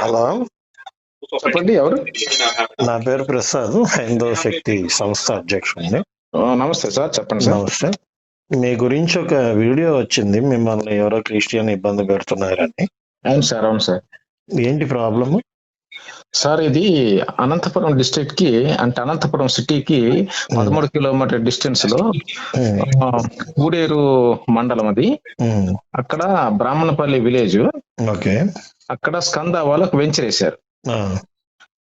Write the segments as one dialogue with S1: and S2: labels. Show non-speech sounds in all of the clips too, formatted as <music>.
S1: Hello.
S2: చెప్పండి ఎవరు?
S1: నా పేరు ప్రసాద్ హైందవ శక్తి సంస్థ అధ్యక్షుడిని.
S2: ఆ, నమస్తే సార్ చెప్పండి సార్.
S1: నమస్తే. మీ గురించి ఒక వీడియో వచ్చింది మిమ్మల్ని ఎవరో క్రిస్టియన్ ఇబ్బంది పెడుతున్నారని.
S2: అవును సార్ అవును సార్.
S1: ఏంటి ప్రాబ్లమ్?
S2: సార్ ఇది అనంతపురం డిస్ట్రిక్ట్కి అంటే అనంతపురం సిటీకి పదమూడు కిలోమీటర్ డిస్టెన్స్లో ఆ, ఊడేరు మండలం అది. అక్కడ బ్రాహ్మణపల్లి విలేజ్.
S1: ఓకే.
S2: అక్కడ స్కంద వాళ్ళకు వెంచర్ వేశారు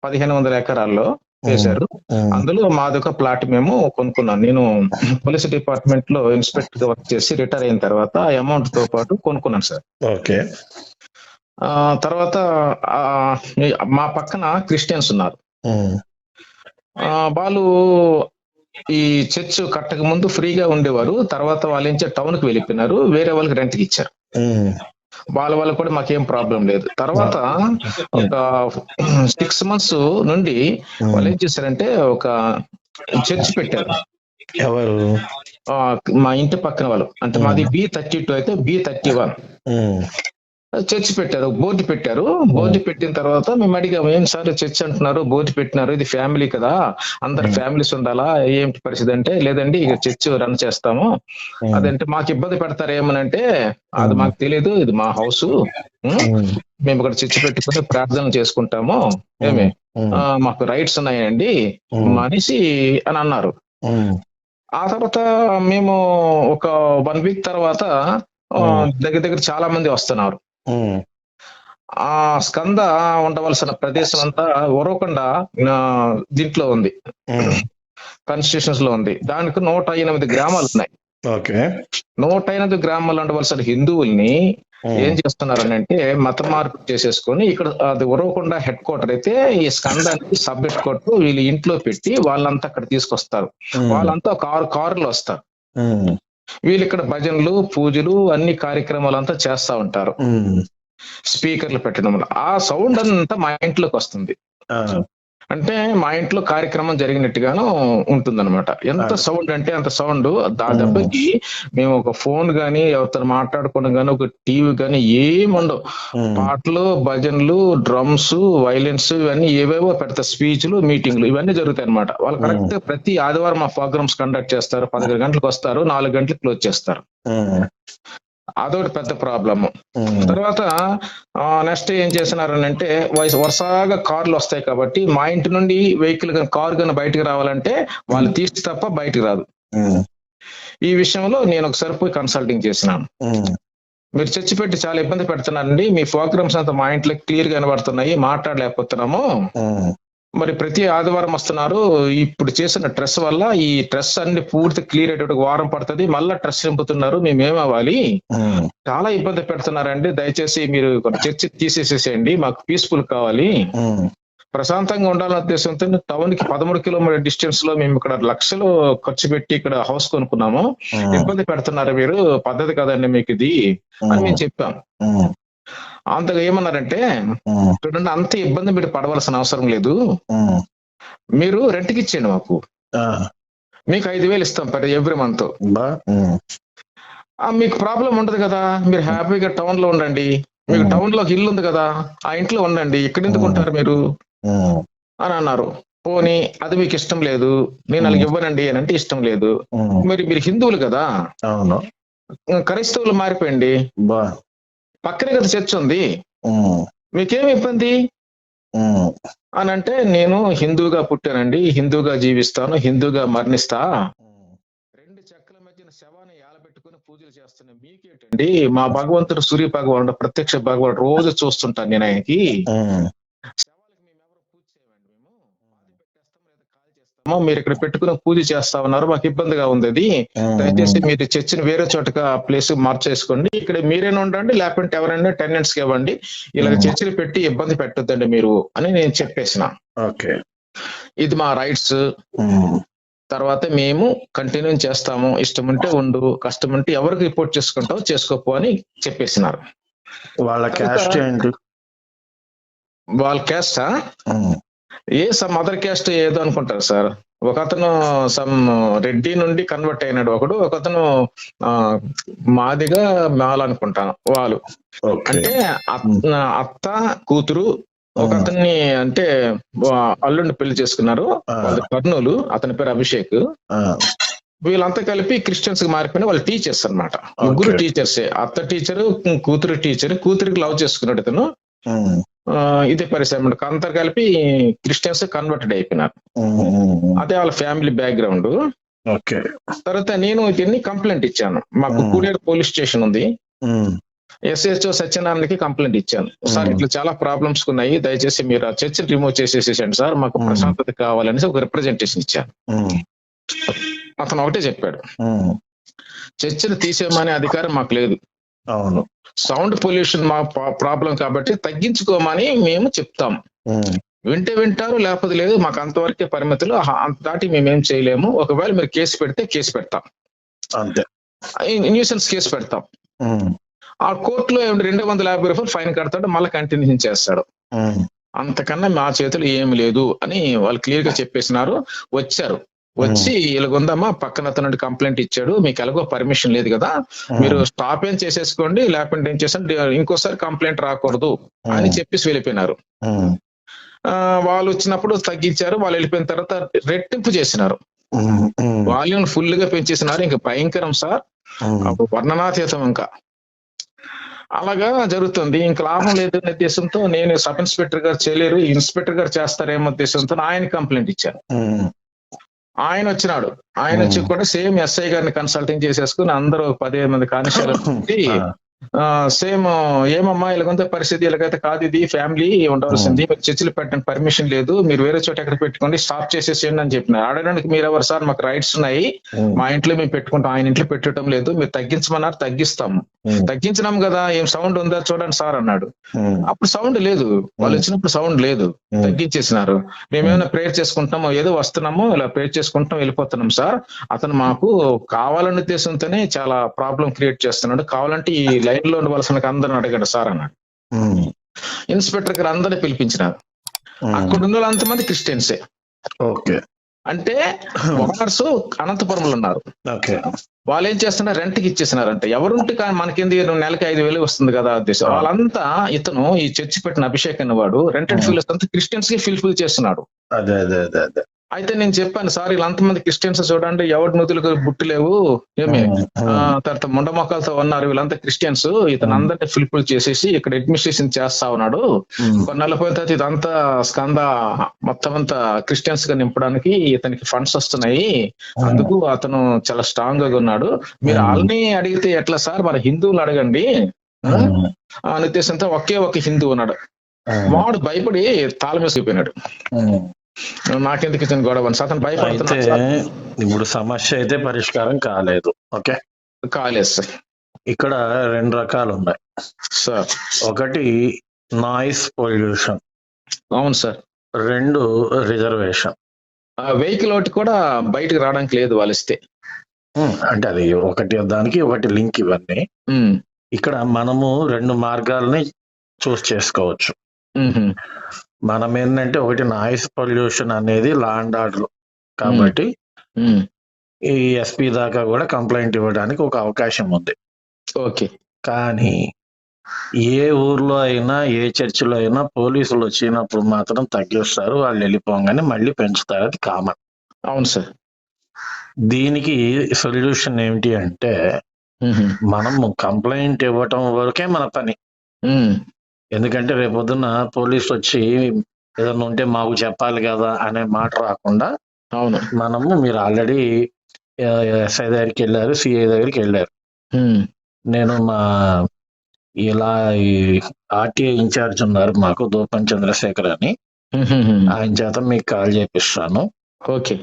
S2: పదిహేను వందల ఎకరాల్లో వేశారు. అందులో మాదొక ప్లాట్ మేము కొనుక్కున్నాం. నేను పోలీస్ డిపార్ట్మెంట్లో ఇన్స్పెక్టర్గా వర్క్ చేసి రిటైర్ అయిన తర్వాత ఆ అమౌంట్తో పాటు కొనుక్కున్నాను సార్.
S1: ఓకే.
S2: ఆ తర్వాత మీ- పక్కన క్రిస్టియన్స్ ఉన్నారు. ఆ, వాళ్ళు ఈ చర్చ్ కట్టక ముందు ఫ్రీగా ఉండేవారు. తర్వాత వాళ్ళు ఏం టౌన్కి వెళ్ళిపోయినారు. వేరే వాళ్ళకి రెంట్కి ఇచ్చారు. వాళ్ళ వల్ల కూడా మాకేం ప్రాబ్లం లేదు. తర్వాత ఒక సిక్స్ మంత్స్ నుండి వాళ్ళు ఏం చేశారంటే ఒక చర్చ్ పెట్టారు.
S1: ఎవరు?
S2: ఆ, మా ఇంటి పక్కన వాళ్ళు. అంటే మాది బి థర్టీ టూ అయితే బి థర్టీ వన్ చర్చ్ పెట్టారు బోర్డు పెట్టారు. బోర్డు పెట్టిన తర్వాత మేము అడిగాము ఏం సార్ చర్చ్ అంటున్నారు? బోర్డు పెట్టినారు. ఇది ఫ్యామిలీ కదా. అందరు ఫ్యామిలీస్ ఉండాలా? ఏంటి పరిస్థితి అంటే లేదండి ఇక చర్చ్ రన్ చేస్తాము. అదంటే మాకు ఇబ్బంది పెడతారు ఏమనంటే అది మాకు తెలియదు ఇది మా హౌస్. మేము. ఇక్కడ చర్చ్ పెట్టుకుని ప్రార్థన చేసుకుంటాము. ఏమి? మాకు రైట్స్ ఉన్నాయండి. అనేసి అని అన్నారు. ఆ తర్వాత మేము ఒక వన్ వీక్ తర్వాత దగ్గర దగ్గర చాలా మంది వస్తున్నారు. ఆ స్కంద ఉండవలసిన ప్రదేశం అంతా ఒరవకుండా దీంట్లో ఉంది. కాన్స్టిట్యూషన్స్లో ఉంది. దానికి నూట ఎనిమిది గ్రామాలు ఉన్నాయి.
S1: ఓకే.
S2: నూట ఎనిమిది గ్రామాలు ఉండవలసిన హిందువుల్ని ఏం చేస్తున్నారు అని అంటే మత మార్పు చేసేసుకొని ఇక్కడ అది ఉరవకుండా హెడ్ క్వార్టర్ అయితే ఈ స్కందానికి సబ్ హెడ్ క్వార్టర్ వీళ్ళు ఇంట్లో పెట్టి వాళ్ళంతా అక్కడ తీసుకొస్తారు. వాళ్ళంతా కారు కారులో వస్తారు. వీళ్ళు ఇక్కడ భజనలు పూజలు అన్ని కార్యక్రమాలు అంతా చేస్తా ఉంటారు. స్పీకర్లు పెట్టడం వల్ల. ఆ సౌండ్ అంతా మా ఇంట్లోకి వస్తుంది. అంటే మా ఇంట్లో కార్యక్రమం జరిగినట్టుగాను ఉంటుందన్నమాట. ఎంత. సౌండ్ అంటే అంత సౌండ్. దాని దెబ్బకి మేము ఒక ఫోన్ గానీ ఎవరితో మాట్లాడుకోవడం గానీ ఒక టీవీ గానీ ఏం ఉండవు. పాటలు భజనలు డ్రమ్స్ వైలెన్స్ ఇవన్నీ ఏవేవో పెడతారు స్పీచ్లు మీటింగ్లు ఇవన్నీ జరుగుతాయి అనమాట వాళ్ళు కరెక్ట్ ప్రతి ఆదివారం మా ప్రోగ్రామ్స్ కండక్ట్ చేస్తారు. పదకొండు గంటలకు వస్తారు. నాలుగు గంటలకు క్లోజ్ చేస్తారు. అదొకటి పెద్ద ప్రాబ్లమ్. తర్వాత నెక్స్ట్ ఏం చేస్తున్నారు అంటే వయసు వరుసగా కార్లు వస్తాయి కాబట్టి మా ఇంటి నుండి వెహికల్ కారు కానీ బయటకు రావాలంటే వాళ్ళు తీసి తప్ప బయటకు రాదు. ఈ విషయంలో నేను ఒకసారి పోయి కన్సల్టింగ్ చేసినాను. మీరు చర్చి పెట్టి చాలా ఇబ్బంది పెడుతున్నారండి. మీ ప్రోగ్రామ్స్ అంతా మా ఇంట్లో క్లియర్ కనబడుతున్నాయి మాట్లాడలేకపోతున్నాము. మరి ప్రతి ఆదివారం వస్తున్నారు. ఇప్పుడు చేసిన స్ట్రెస్ వల్ల ఈ స్ట్రెస్ అన్ని పూర్తి క్లియర్ అయ్యేటట్టు వారం పడుతుంది. మళ్ళా స్ట్రెస్ నింపుతున్నారు. మేము ఏమవ్వాలి? చాలా ఇబ్బంది పెడుతున్నారండి. దయచేసి మీరు చర్చి తీసేసేసేయండి. మాకు పీస్ఫుల్ కావాలి. ప్రశాంతంగా ఉండాలనే ఉద్దేశంతో టౌన్కి పదమూడు కిలోమీటర్ డిస్టెన్స్లో మేము ఇక్కడ లక్షలు ఖర్చు పెట్టి ఇక్కడ హౌస్ కొనుక్కున్నాము. ఇబ్బంది పెడుతున్నారు మీరు. పద్ధతి కదండి మీకు ఇది అని మేము. చెప్పాం. అంతగా ఏమన్నారంటే చూడండి అంత ఇబ్బంది మీరు పడవలసిన అవసరం లేదు. మీరు రెంట్కి ఇచ్చేయండి మాకు. మీకు ఐదు వేలు ఇస్తాం పర్ ఎవ్రీ మంత్. మీకు ప్రాబ్లం ఉండదు కదా. మీరు హ్యాపీగా టౌన్లో ఉండండి. మీకు టౌన్లో ఇల్లు ఉంది కదా. ఆ ఇంట్లో ఉండండి. ఇక్కడ ఎందుకు ఉంటారు మీరు? అని అన్నారు. పోనీ అది మీకు ఇష్టం లేదు. నేను అలాగ ఇవ్వనండి అని అంటే ఇష్టం లేదు. మరి మీరు హిందువులు కదా.
S1: అవును.
S2: క్రైస్తవులు మారిపోయండి. పక్కనే కదా చర్చ్ ఉంది. మీకేం ఇబ్బంది? అని అంటే నేను హిందూగా పుట్టానండి. హిందూగా జీవిస్తాను. హిందూగా మరణిస్తా. రెండు చెక్కల మధ్యన శవాన్ని ఏలబెట్టుకుని పూజలు చేస్తున్న మీకేంటండి? మా భగవంతుడు సూర్య భగవానుడు ప్రత్యక్ష భగవానుడు రోజు చూస్తుంటాను నేను ఆయనకి శవాలకు మేము ఎవరు పూజ చేయమండి మేము పాతి పెట్టేస్తాం లేదా చేస్తాము మీరు ఇక్కడ పెట్టుకుని పూజ చేస్తా ఉన్నారు. మాకు ఇబ్బందిగా ఉంది అది దయచేసి మీరు చర్చిని వేరే చోటగా ప్లేస్ మార్చేసుకోండి. ఇక్కడ మీరైనా ఉండండి లేకుంటే ఎవరైనా టెనెంట్స్కి ఇవ్వండి. ఇలా. చర్చిలు పెట్టి ఇబ్బంది పెట్టొద్దండి మీరు అని నేను చెప్పేసిన.
S1: ఓకే.
S2: ఇది మా రైట్స్ తర్వాత మేము కంటిన్యూ చేస్తాము. ఇష్టం ఉంటే ఉండు కష్టం ఉంటే ఎవరికి రిపోర్ట్ చేసుకుంటావు చేసుకోపో అని చెప్పేసినారు.
S1: వాళ్ళ క్యాస్ట్ ఏంటి?
S2: వాళ్ళ క్యాస్ట్ ఏ సమ్ అదర్ క్యాస్ట్ ఏదో అనుకుంటారు సార్. ఒక అతను సమ్ రెడ్డి నుండి కన్వర్ట్ అయినాడు ఒకడు ఒక అతను మాదిగా మాల అనుకుంటాను వాళ్ళు. అంటే అత్- అత్త కూతురు ఒక. అతన్ని అంటే అల్లుడిని పెళ్ళి చేసుకున్నారు. కర్నూలు అతని పేరు అభిషేక్. వీళ్ళంతా కలిపి క్రిస్టియన్స్కి మారిపోయిన వాళ్ళు టీచర్స్ అన్నమాట. ముగ్గురు. టీచర్సే. అత్త టీచర్ కూతురు టీచర్ కూతురికి లవ్ చేసుకున్నాడు ఇతను. ఆ, ఇదే పరిశ్రమ. అంతా కలిపి క్రిస్టియన్స్ కన్వర్టెడ్ అయిపోయినారు. అదే వాళ్ళ ఫ్యామిలీ బ్యాక్గ్రౌండ్
S1: ఓకే.
S2: తర్వాత నేను దీన్ని కంప్లైంట్ ఇచ్చాను. మాకు. కూడేరు పోలీస్ స్టేషన్ ఉంది. ఎస్హెచ్ఓ సత్యనారాయణకి కంప్లైంట్ ఇచ్చాను. సార్. ఇట్లా చాలా ప్రాబ్లమ్స్ ఉన్నాయి దయచేసి మీరు ఆ చర్చ్ రిమూవ్ చేసేసేసండి సార్. మాకు. ప్రశాంతత కావాలనేసి ఒక రిప్రజెంటేషన్ ఇచ్చాను. అతను ఒకటే చెప్పాడు. చర్చిని తీసేయమనే అధికారం మాకు లేదు.
S1: అవును.
S2: సౌండ్ పొల్యూషన్ మా ప్రాబ్లం కాబట్టి తగ్గించుకోమని మేము చెప్తాం. వింటే వింటారు లేకపోతే లేదు మాకు అంతవరకే పరిమితులు. అంత దాటి మేమేం చేయలేము. ఒకవేళ మీరు కేసు పెడితే కేసు పెడతాం.
S1: అంతే.
S2: న్యూసెన్స్ కేసు పెడతాం. ఆ కోర్టులో రెండు వందల యాభై రూపాయలు ఫైన్ కడతాడు మళ్ళీ కంటిన్యూ చేస్తాడు. అంతకన్నా మా చేతులు ఏమి లేదు అని వాళ్ళు క్లియర్గా చెప్పేసినారు వచ్చారు. వచ్చి ఇలాగుందమ్మా పక్కన అతను కంప్లైంట్ ఇచ్చాడు మీకు ఎలాగో పర్మిషన్ లేదు కదా మీరు స్టాప్ ఏం చేసేసుకోండి లేకపోతే ఏం చేసండి ఇంకోసారి కంప్లైంట్ రాకూడదు అని చెప్పేసి వెళ్ళిపోయినారు. వాళ్ళు వచ్చినప్పుడు తగ్గించారు వాళ్ళు వెళ్ళిపోయిన తర్వాత రెట్టింపు చేసినారు. వాల్యూమ్ ఫుల్గా పెంచేసినారు ఇంకా భయంకరం సార్. వర్ణనాతీతం ఇంకా. అలాగా జరుగుతుంది. ఇంకా లాభం లేదనే ఉద్దేశంతో నేను సబ్ ఇన్స్పెక్టర్ గారు చేయలేరు ఇన్స్పెక్టర్ గారు చేస్తారేమో ఉద్దేశంతో ఆయన కంప్లైంట్ ఇచ్చాను ఆయన వచ్చినాడు ఆయన వచ్చి కూడా సేమ్ ఎస్ఐ గారిని కన్సల్టింగ్ చేసేసుకుని అందరూ పదిహేను మంది కానిస్టేబుల్ <laughs> సేమ్ ఏమమ్మా ఇలాగంత పరిస్థితి ఇలాగైతే కాదు ఇది ఫ్యామిలీ ఉండవలసింది మీరు చర్చిలు పెట్టండి పర్మిషన్ లేదు మీరు వేరే చోట ఎక్కడ పెట్టుకోండి స్టాప్ చేసేసేయండి అని చెప్పినారు. ఆడడానికి మీరు ఎవరు సార్ మాకు రైట్స్ ఉన్నాయి.
S1: ఉమ్,
S2: మా ఇంట్లో మేము పెట్టుకుంటాం ఆయన ఇంట్లో పెట్టడం లేదు మీరు తగ్గించమన్నారు తగ్గిస్తాము
S1: ఉమ్,
S2: తగ్గించినాం కదా ఏం సౌండ్ ఉందా చూడండి సార్ అన్నాడు. అప్పుడు సౌండ్ లేదు. వాళ్ళు వచ్చినప్పుడు సౌండ్ లేదు. తగ్గించేసినారు. మేమేమైనా ప్రేయర్ చేసుకుంటామో ఏదో వస్తున్నాము ఇలా ప్రేయర్ చేసుకుంటాం వెళ్ళిపోతున్నాం సార్. అతను మాకు కావాలనే ఉద్దేశంతోనే చాలా ప్రాబ్లం క్రియేట్ చేస్తున్నాడు. కావాలంటే ఈ లైన్లో ఉండవలసిన అందరిని అడగండి సార్ అన్నాడు. ఇన్స్పెక్టర్ గారు అందరిని పిలిపించినారు. అక్కడ ఉన్న వాళ్ళంతమంది క్రిస్టియన్సే.
S1: ఓకే.
S2: అంటే ఓనర్స్ అనంతపురంలో ఉన్నారు. వాళ్ళు ఏం చేస్తున్నారు? రెంట్కి ఇచ్చేసినారంటే. ఎవరుంటే కానీ మనకింది నెలకి ఐదు వేలు వస్తుంది కదా ఉద్దేశం వాళ్ళంతా ఇతను ఈ చర్చి పెట్టిన అభిషేక్ అనేవాడు రెంటెడ్ ఫీల్స్ అంతా క్రిస్టియన్స్కి ఫిల్ఫిల్ చేస్తున్నాడు.
S1: అదే అదే అదే అదే.
S2: అయితే నేను చెప్పాను సార్ వీళ్ళంతమంది క్రిస్టియన్స్ చూడండి ఎవరి నూతులకు బుట్టు లేవు ఏమి? తర్వాత ముండ మొక్కలతో ఉన్నారు వీళ్ళంతా క్రిస్టియన్స్ ఇతను. అందరినీ ఫిల్ఫిల్ చేసేసి ఇక్కడ అడ్మినిస్ట్రేషన్ చేస్తా ఉన్నాడు.
S1: ఉమ్,
S2: కొన్ని నెలల పోయిన తర్వాత ఇదంతా స్కంద మొత్తం అంతా క్రిస్టియన్స్గా నింపడానికి ఇతనికి ఫండ్స్ వస్తున్నాయి. అందుకు అతను చాలా స్ట్రాంగ్గా ఉన్నాడు. మీరు. వాళ్ళని అడిగితే ఎట్లా సార్? మన హిందువులు అడగండి. ఆ? ఉద్దేశంతో ఒకే ఒక హిందూ ఉన్నాడు. వాడు భయపడి తాళం వేసిపోయినాడు
S1: ఉమ్.
S2: నాకెందుకు ఇతను గొడవ? అతను భయపడుతున్నాడు సార్.
S1: ఇప్పుడు సమస్య అయితే పరిష్కారం కాలేదు. ఓకే?
S2: కాలేదు సార్.
S1: ఇక్కడ రెండు రకాలు ఉన్నాయి.
S2: సార్.
S1: ఒకటి నాయిస్ పొల్యూషన్.
S2: అవును సార్.
S1: రెండు రిజర్వేషన్.
S2: ఆ వెహికల్ ఒకటి కూడా బయటకు రావడానికి లేదు వాళ్ళు ఇస్తే.
S1: అంటే అది ఒకటి దానికి ఒకటి లింక్ ఇవన్నీ. ఇక్కడ మనము రెండు మార్గాల్ని చూస్ చేసుకోవచ్చు. మనం ఏంటంటే ఒకటి నాయిస్ పొల్యూషన్ అనేది లా. అండ్ ఆర్డర్ కాబట్టి ఈ ఎస్పీ దాకా కూడా కంప్లైంట్ ఇవ్వడానికి ఒక అవకాశం ఉంది.
S2: ఓకే.
S1: కానీ ఏ ఊర్లో అయినా ఏ చర్చిలో అయినా పోలీసులు వచ్చినప్పుడు మాత్రం తగ్గిస్తారు వాళ్ళు వెళ్ళిపోగానే మళ్ళీ పెంచుతారు. అది కామన్.
S2: అవును సార్.
S1: దీనికి సొల్యూషన్ ఏమిటి అంటే మనం కంప్లైంట్ ఇవ్వటం వరకే మన పని. ఎందుకంటే రేపొద్దున పోలీసు వచ్చి ఏదైనా ఉంటే మాకు చెప్పాలి కదా అనే మాట రాకుండా
S2: అవును.
S1: మనము మీరు ఆల్రెడీ ఎస్ఐ దగ్గరికి వెళ్ళారు సిఐ దగ్గరికి వెళ్ళారు. నేను మా ఇలా ఈ ఆర్టీఐ ఇన్ఛార్జ్ ఉన్నారు మాకు దూపం చంద్రశేఖర్ అని. ఆయన చేత మీకు కాల్ చేపిస్తాను.
S2: ఓకే.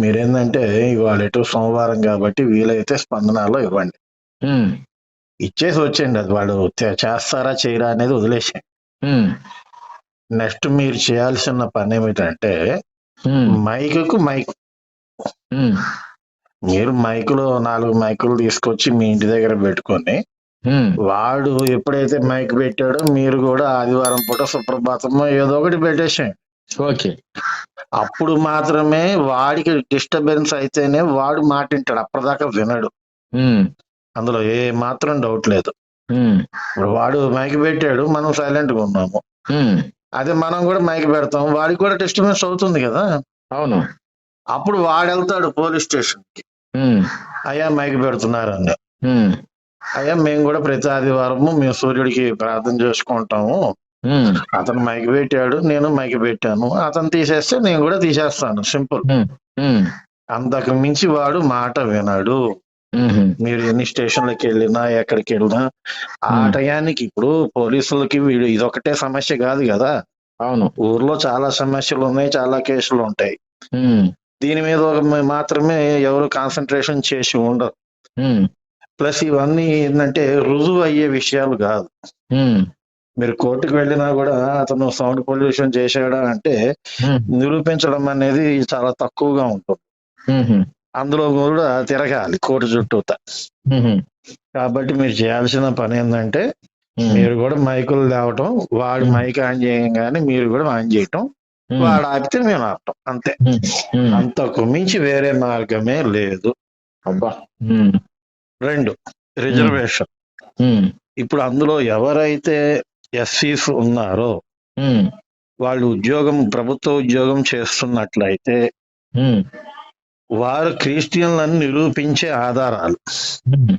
S1: మీరేంటంటే ఇవాళ ఎటు సోమవారం కాబట్టి వీలైతే స్పందనలో ఇవ్వండి. ఇచ్చేసి వచ్చేయండి. అది వాళ్ళు చేస్తారా చేయరా అనేది వదిలేసేయండి. నెక్స్ట్ మీరు చేయాల్సిన పని ఏమిటంటే మైకుకు మైక్. మీరు మైకులో నాలుగు మైకులు తీసుకొచ్చి మీ ఇంటి దగ్గర పెట్టుకొని వాడు ఎప్పుడైతే మైక్ పెట్టాడో మీరు కూడా ఆదివారం పూట సుప్రభాతమో ఏదో ఒకటి పెట్టేసేయండి.
S2: ఓకే.
S1: అప్పుడు మాత్రమే వాడికి డిస్టర్బెన్స్ అయితేనే వాడు మాట వింటాడు. అప్పటిదాకా వినడు. అందులో ఏ మాత్రం డౌట్ లేదు. ఇప్పుడు వాడు మైక్ పెట్టాడు మనం సైలెంట్గా ఉన్నాము. అదే మనం కూడా మైక్ పెడతాం వాడికి కూడా టెస్టిమోన్స్ అవుతుంది కదా.
S2: అవును.
S1: అప్పుడు వాడు వెళ్తాడు పోలీస్
S2: స్టేషన్కి.
S1: అయ్యా మైక్ పెడుతున్నారని
S2: ఉమ్,
S1: అయ్యా మేము కూడా ప్రతి ఆదివారము మేము సూర్యుడికి ప్రార్థన చేసుకుంటాము. అతను మైక్ పెట్టాడు నేను మైక్ పెట్టాను. అతను తీసేస్తే నేను కూడా తీసేస్తాను సింపుల్. అంతకు మించి వాడు మాట వినాడు. మీరు ఎన్ని స్టేషన్లకు వెళ్ళినా ఎక్కడికి వెళ్ళినా ఆ. టయానికి ఇప్పుడు పోలీసులకి వీడు ఇదొకటే సమస్య కాదు కదా.
S2: అవును.
S1: ఊర్లో చాలా సమస్యలు ఉన్నాయి చాలా కేసులు ఉంటాయి దీని మీద ఒక మాత్రమే ఎవరు కాన్సన్ట్రేషన్ చేసి ఉండరు. ప్లస్ ఇవన్నీ ఏంటంటే రుజువు అయ్యే విషయాలు కాదు. మీరు కోర్టుకు వెళ్ళినా కూడా అతను సౌండ్ పొల్యూషన్ చేశాడా అంటే నిరూపించడం అనేది చాలా తక్కువగా ఉంటుంది. అందులో కూడా తిరగాలి కోర్టు చుట్టూత కాబట్టి మీరు చేయాల్సిన పని ఏంటంటే మీరు కూడా మైకులు తేవటం వాడు. మైక్ ఆన్ చేయగానే మీరు కూడా ఆన్ చేయటం వాడు ఆపితే మేము ఆపటం అంతే. అంతకు మించి వేరే మార్గమే లేదు.
S2: అబ్బా.
S1: రెండు రిజర్వేషన్. ఇప్పుడు అందులో ఎవరైతే ఎస్సీస్ ఉన్నారో వాళ్ళు ఉద్యోగం ప్రభుత్వ ఉద్యోగం చేస్తున్నట్లయితే వారు క్రిస్టియన్లను నిరూపించే ఆధారాలు.
S2: ఉమ్,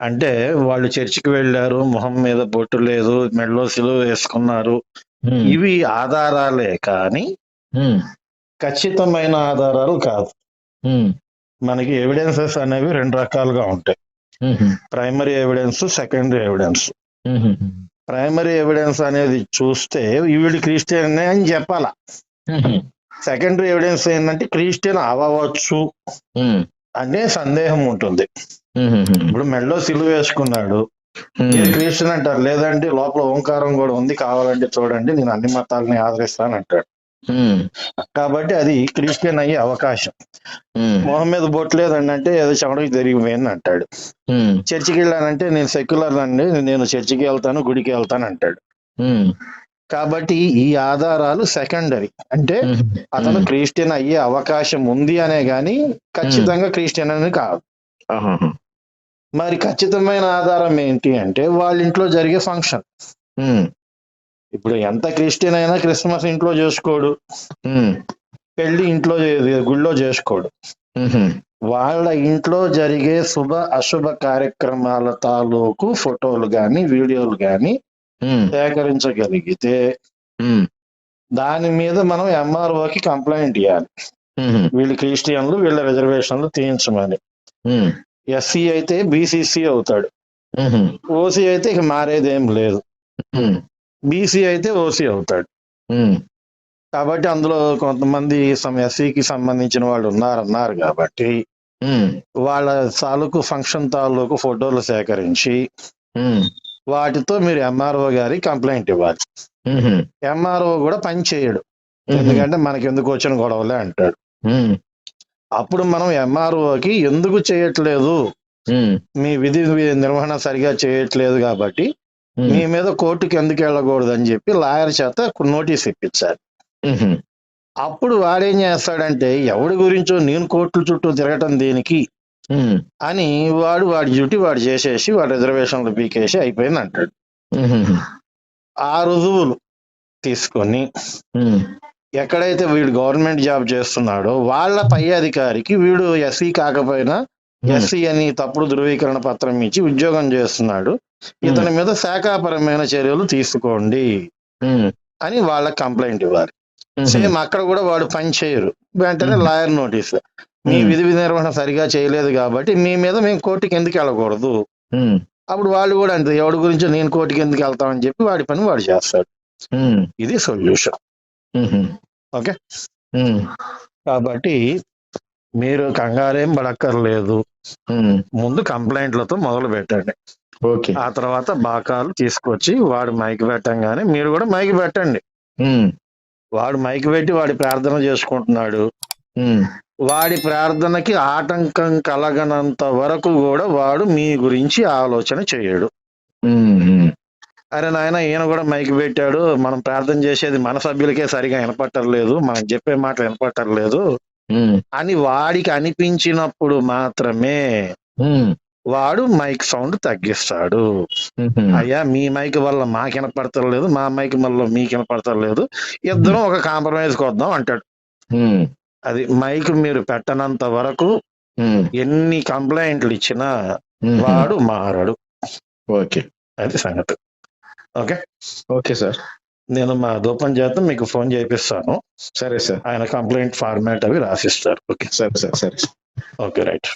S1: అంటే వాళ్ళు చర్చికి వెళ్ళారు మొహం మీద బొట్టు లేదు మెడలో సిలువ వేసుకున్నారు.
S2: ఉమ్,
S1: ఇవి ఆధారాలే కానీ
S2: ఉమ్,
S1: ఖచ్చితమైన ఆధారాలు కాదు. మనకి ఎవిడెన్సెస్ అనేవి రెండు రకాలుగా ఉంటాయి. Primary evidence secondary evidence. Primary evidence అనేది చూస్తే వీడు క్రిస్టియన్ అని చెప్పాల. సెకండరీ ఎవిడెన్స్ ఏంటంటే క్రిస్టియన్ అవ్వవచ్చు
S2: ఉమ్,
S1: అనే సందేహం ఉంటుంది. ఇప్పుడు మెడలో సిలువ వేసుకున్నాడు. మీరు క్రిస్టియన్ అంటారు. లేదంటే లోపల ఓంకారం కూడా ఉంది కావాలంటే చూడండి నేను అన్ని మతాలని ఆదరిస్తాను అంటాడు. కాబట్టి అది క్రిస్టియన్ అయ్యే అవకాశం. మొహం మీద బొట్టు లేదండి అంటే ఏదో చెమటకి జరిగిపోయింది అంటాడు. చర్చికి వెళ్ళానంటే నేను సెక్యులర్ అండి నేను చర్చికి వెళ్తాను గుడికి వెళ్తాను అంటాడు. కాబట్టి ఈ ఆధారాలు సెకండరీ అంటే అతను క్రిస్టియన్ అయ్యే అవకాశం ఉంది అనే గాని ఖచ్చితంగా క్రిస్టియన్ అని కాదు. మరి ఖచ్చితమైన ఆధారం ఏంటి అంటే వాళ్ళ ఇంట్లో జరిగే ఫంక్షన్ ఇప్పుడు ఎంత క్రిస్టియన్ అయినా క్రిస్మస్ ఇంట్లో చేసుకోడు. పెళ్ళి ఇంట్లో గుళ్ళో చేసుకోడు. వాళ్ళ ఇంట్లో జరిగే శుభ అశుభ కార్యక్రమాల తాలూకు ఫోటోలు గాని వీడియోలు గాని
S2: ఉమ్,
S1: సేకరించగలిగితే
S2: ఉమ్,
S1: దాని మీద మనం ఎంఆర్ఓకి కంప్లైంట్ ఇవ్వాలి
S2: ఉమ్,
S1: వీళ్ళు క్రిస్టియన్లు వీళ్ళ రిజర్వేషన్లు తీయించమని.
S2: ఉమ్,
S1: ఎస్సీ అయితే బీసీసీ అవుతాడు.
S2: ఉమ్,
S1: ఓసీ అయితే ఇక మారేదేం లేదు.
S2: ఉమ్,
S1: బీసీ అయితే ఓసీ అవుతాడు.
S2: ఉమ్,
S1: కాబట్టి అందులో కొంతమంది సమ్ ఎస్సీకి సంబంధించిన వాళ్ళు ఉన్నారన్నారు కాబట్టి
S2: ఉమ్,
S1: వాళ్ళ తాలూకు ఫంక్షన్ తాలూకు ఫోటోలు సేకరించి
S2: ఉమ్,
S1: వాటితో మీరు ఎంఆర్ఓ గారికి కంప్లైంట్ ఇవ్వాలి. ఎంఆర్ఓ కూడా పని చేయడు. ఎందుకంటే మనకి ఎందుకు వచ్చిన గొడవలే అంటాడు. అప్పుడు మనం ఎంఆర్ఓకి ఎందుకు చేయట్లేదు? మీ విధి నిర్వహణ సరిగా చేయట్లేదు కాబట్టి మీ మీద కోర్టుకి ఎందుకు వెళ్ళకూడదు అని చెప్పి లాయర్ చేత నోటీస్ ఇప్పించాలి. అప్పుడు వాడేం చేస్తాడంటే ఎవడి గురించో నేను కోర్టుల చుట్టూ తిరగటం దేనికి? అని వాడు వాడి డ్యూటీ వాడు చేసేసి వాడి రిజర్వేషన్లు పీకేసి అయిపోయింది అంటాడు. ఆ రుజువులు తీసుకొని ఎక్కడైతే వీడు గవర్నమెంట్ జాబ్ చేస్తున్నాడో వాళ్ళ పై అధికారికి వీడు ఎస్సీ కాకపోయినా ఎస్సీ అని తప్పుడు ధృవీకరణ పత్రం ఇచ్చి ఉద్యోగం చేస్తున్నాడు. ఇతని మీద శాఖాపరమైన చర్యలు తీసుకోండి అని వాళ్ళకి కంప్లైంట్ ఇవ్వాలి. సేమ్ అక్కడ కూడా వాడు పని చేయరు. వెంటనే. Lawyer notice. మీ. విధి నిర్వహణ సరిగా చేయలేదు కాబట్టి మీ మీద మేము కోర్టుకి ఎందుకు వెళ్ళకూడదు? అప్పుడు వాళ్ళు కూడా అంతే ఎవడి గురించి నేను కోర్టుకి ఎందుకు వెళ్తామని చెప్పి వాడి పని వాడు చేస్తాడు. ఇది సొల్యూషన్. ఓకే? కాబట్టి మీరు కంగారేం పడక్కర్లేదు. ముందు కంప్లైంట్లతో మొదలు పెట్టండి.
S2: ఓకే.
S1: ఆ తర్వాత బాకాలు తీసుకొచ్చి వాడు మైక్ పెట్టంగానే మీరు కూడా మైక్ పెట్టండి. వాడు మైక్ పెట్టి వాడి ప్రార్థన చేసుకుంటున్నాడు. వాడి ప్రార్థనకి ఆటంకం కలగనంత వరకు కూడా వాడు మీ గురించి ఆలోచన చేయడు. అరే నాయన ఈయన కూడా మైక్ పెట్టాడు. మనం ప్రార్థన చేసేది మన సభ్యులకే సరిగా వినపట్టలేదు మనం చెప్పే మాట వినపట్టలేదు అని వాడికి అనిపించినప్పుడు మాత్రమే వాడు మైక్ సౌండ్ తగ్గిస్తాడు. అయ్యా మీ మైక్ వల్ల మాకు వినపడతలేదు. మా మైక్ వల్ల మీకు వినపడతలేదు. ఇద్దరం ఒక కాంప్రమైజ్ కొద్దాం అంటాడు. అది మైక్ మీరు పెట్టనంత వరకు. ఎన్ని కంప్లైంట్లు ఇచ్చినా. వాడు మారడు.
S2: ఓకే.
S1: అది సంగతి. ఓకే?
S2: Okay sir.
S1: నేను మా దూపం చేత మీకు ఫోన్ చేపిస్తాను.
S2: సరే సార్.
S1: ఆయన కంప్లైంట్ ఫార్మాట్ అవి రాసిస్తారు. ఓకే?
S2: సరే సార్ సరే
S1: ఓకే రైట్.